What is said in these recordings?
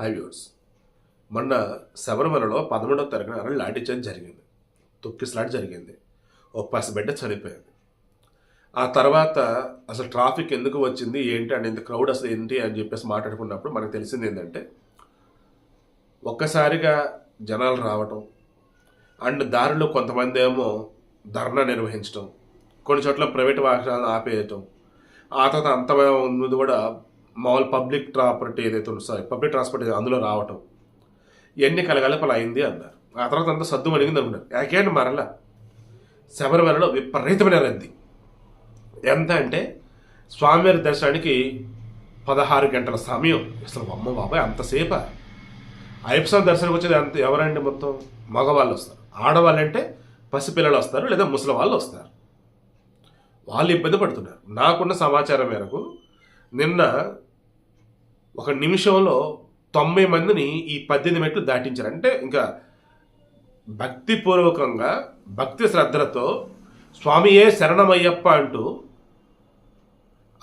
హైవ్యూర్స్ మొన్న శబరిమలలో పదమూడవ తరగతి అరవై లాఠీ చార్జ్ జరిగింది. తొక్కిసలాట జరిగింది. ఓ పసిబిడ్డ చనిపోయింది. ఆ తర్వాత అసలు ట్రాఫిక్ ఎందుకు వచ్చింది? ఏంటి? అనేది క్రౌడ్ అసలు ఏంటి? అని చెప్పేసి మాట్లాడుకున్నప్పుడు మనకు తెలిసింది ఏంటంటే ఒక్కసారిగా జనాలు రావటం అండ్ దారిలో కొంతమంది ఏమో ధర్నా నిర్వహించడం కొన్ని చోట్ల ప్రైవేట్ వాహనాలను ఆపేయటం ఆ తర్వాత అంత ఉన్నది కూడా మామూలు పబ్లిక్ ప్రాపర్టీ ఏదైతే ఉందో సారీ పబ్లిక్ ట్రాన్స్పోర్ట్ అందులో రావటం ఇవన్నీ కలగలపల అయింది అన్నారు. ఆ తర్వాత అంతా సద్దు అడిగింది అనుకున్నారు యాకేంటి మరలా. శబరిమలలో విపరీతమైన రద్దీ. ఎంత అంటే స్వామివారి దర్శనానికి పదహారు గంటల సమయం. అసలు అమ్మ బాబాయ్ అంతసేపా? అయ్యప్ప స్వామి దర్శనానికి వచ్చేది అంత ఎవరండి మొత్తం? మగవాళ్ళు వస్తారు. ఆడవాళ్ళు అంటే పసిపిల్లలు వస్తారు లేదా ముసలి వాళ్ళు వస్తారు. వాళ్ళు ఇబ్బంది పడుతున్నారు. నాకున్న సమాచారం మేరకు నిన్న ఒక నిమిషంలో తొంభై మందిని ఈ పద్దెనిమిది మెట్లు దాటించారు. అంటే ఇంకా భక్తిపూర్వకంగా భక్తి శ్రద్ధలతో స్వామియే శరణమయ్యప్ప అంటూ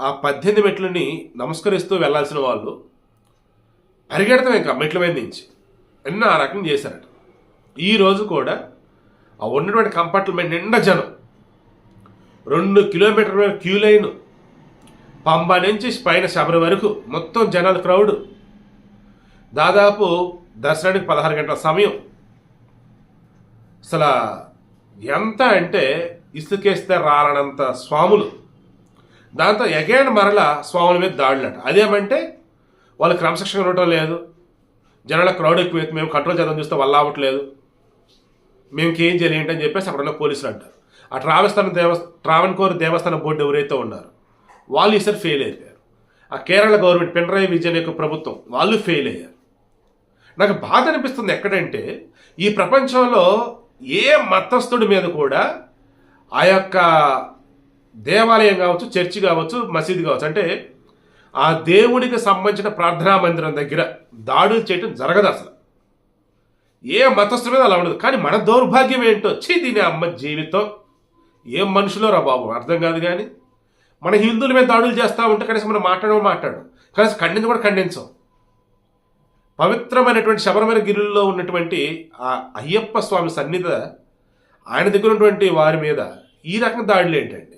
ఆ పద్దెనిమిది మెట్లని నమస్కరిస్తూ వెళ్ళాల్సిన వాళ్ళు పరిగెడతాం ఇంకా మెట్ల మీద నుంచి. ఎన్నో ఆ రకం చేశారట. ఈ రోజు కూడా ఆ ఉన్నటువంటి కంపార్ట్మెంట్ నిండా జనం. రెండు కిలోమీటర్ల క్యూ లైన్ పంబ నుంచి పైన శబరి వరకు మొత్తం జనాల క్రౌడ్ దాదాపు దర్శనానికి పదహారు గంటల సమయం. అసలు ఎంత అంటే ఇసుకేస్తే రాలనంత స్వాములు. దాంతో ఎగైన్ మరల స్వాముల మీద దాడులట. అదేమంటే వాళ్ళు క్రమశిక్షణ ఉండటం లేదు. జనాల క్రౌడ్ ఎక్కువ మేము కంట్రోల్ చేద్దాం చూస్తే వాళ్ళు అవ్వట్లేదు మేము ఇంకేం చేయలేంటని చెప్పేసి అక్కడ ఉన్న పోలీసులు అంటారు. ఆ ట్రావెస్థానం దేవ ట్రావెన్కోర్ దేవస్థానం బోర్డు ఎవరైతే ఉన్నారు వాళ్ళు ఈసారి ఫెయిల్ అయిపోయారు ఆ కేరళ గవర్నమెంట్ పినరాయి విజయన్ యొక్క ప్రభుత్వం వాళ్ళు ఫెయిల్ అయ్యారు. నాకు బాధ అనిపిస్తుంది ఎక్కడంటే ఈ ప్రపంచంలో ఏ మతస్థుడి మీద కూడా ఆ యొక్క దేవాలయం కావచ్చు చర్చి కావచ్చు మసీదు కావచ్చు అంటే ఆ దేవుడికి సంబంధించిన ప్రార్థనా మందిరం దగ్గర దాడులు చేయటం జరగదు అసలు. ఏ మతస్థుడి మీద అలా ఉండదు. కానీ మన దౌర్భాగ్యం ఏంటో? చీ దీని అమ్మ జీవితం. ఏం మనుషులో రా బాబు? అర్థం కాదు కానీ. మన హిందువుల మీద దాడులు చేస్తూ ఉంటే కనీసం మనం మాట్లాడమో మాట్లాడు. కనీసం ఖండించ కూడా ఖండించం. పవిత్రమైనటువంటి శబరిమల గిరిలో ఉన్నటువంటి ఆ అయ్యప్ప స్వామి సన్నిధ ఆయన దగ్గర ఉన్నటువంటి వారి మీద ఈ రకం దాడులు ఏంటండి?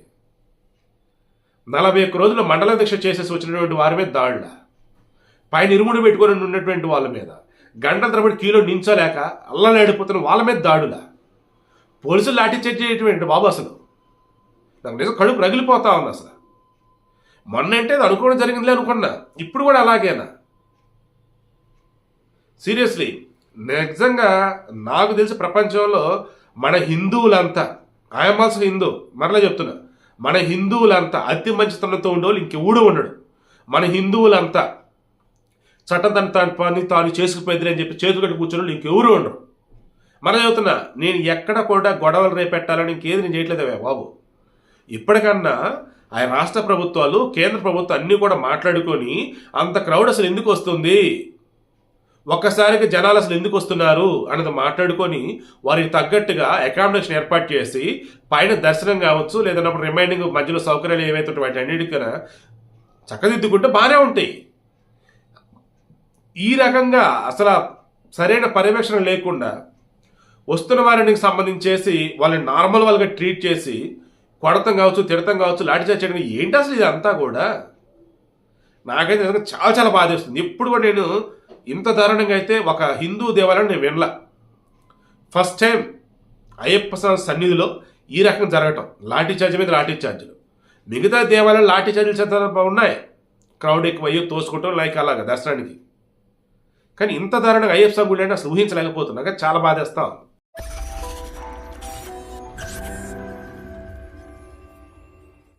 నలభై ఒక్క రోజులు మండల దీక్ష చేసేసి వచ్చినటువంటి వారి మీద దాడుల? పైన ఇరుముడు పెట్టుకొని ఉన్నటువంటి వాళ్ళ మీద. గంటల తరబడి కీలో నించోలేక అల్లలాడిపోతున్న వాళ్ళ మీద దాడుల? పోలీసులు లాఠీ చార్జ్ చేయటువంటి బాబు అసలు? నాకు నిజం కడుపు రగిలిపోతా ఉంది అసలు. మొన్న అంటే అది అనుకోవడం జరిగిందిలే అనుకున్నా. ఇప్పుడు కూడా అలాగేనా? సీరియస్లీ నిజంగా నాకు తెలిసి ప్రపంచంలో మన హిందువులంతా ఐఎమ్ ఆల్సో హిందూ మరలా చెప్తున్నా మన హిందువులంతా అతి మంచితనంతో ఉండేవాళ్ళు ఇంకెవడు ఉండడు. మన హిందువులంతా చట్టం తన తన పని తాను చేసుకుపోయింది అని చెప్పి చేతులు కట్టి కూర్చొని ఇంకెవరు ఉండరు. మరలా చెబుతున్నా నేను ఎక్కడ కూడా గొడవలు రేపెట్టాలని ఇంకేది నేను చేయట్లేదే బాబు. ఇప్పటికన్నా ఆ రాష్ట్ర ప్రభుత్వాలు కేంద్ర ప్రభుత్వం అన్నీ కూడా మాట్లాడుకొని అంత క్రౌడ్ అసలు ఎందుకు వస్తుంది? ఒక్కసారికి జనాలు అసలు ఎందుకు వస్తున్నారు అన్నది మాట్లాడుకొని వారికి తగ్గట్టుగా అకామిడేషన్ ఏర్పాటు చేసి పైన దర్శనం కావచ్చు లేదన్నప్పుడు రిమైనింగ్ మధ్యలో సౌకర్యాలు ఏవైతే వాటి అన్నిటికైనా చక్కదిద్దుకుంటే బాగానే ఉంటాయి. ఈ రకంగా అసలు సరైన పర్యవేక్షణ లేకుండా వస్తున్న వారికి సంబంధించేసి వాళ్ళని నార్మల్ వాళ్ళగా ట్రీట్ చేసి కొడతం కావచ్చు తిడతం కావచ్చు లాఠీ చేయడం ఏంటి అసలు ఇదంతా కూడా? నాకైతే నిజంగా చాలా చాలా బాధేస్తుంది ఇప్పుడు ఎప్పుడు కూడా నేను ఇంత దారుణంగా అయితే ఒక హిందూ దేవాలయం నేను వినలా. ఫస్ట్ టైం అయ్యప్ప స్వామి సన్నిధిలో ఈ రకం జరగటం. లాఠీ చార్జ్ మీద లాఠీ ఛార్జీలు మిగతా దేవాలయాలు లాఠీ ఛార్జీలు సందర్భం ఉన్నాయి. క్రౌడ్ ఎక్కువయ్యో తోసుకుంటాం లైక్ అలాగా దర్శనానికి. కానీ ఇంత దారుణంగా అయ్యప్ప స్వామి గుడి అంటే అసలు ఊహించలేకపోతున్నాక చాలా బాధేస్తా ఉంది.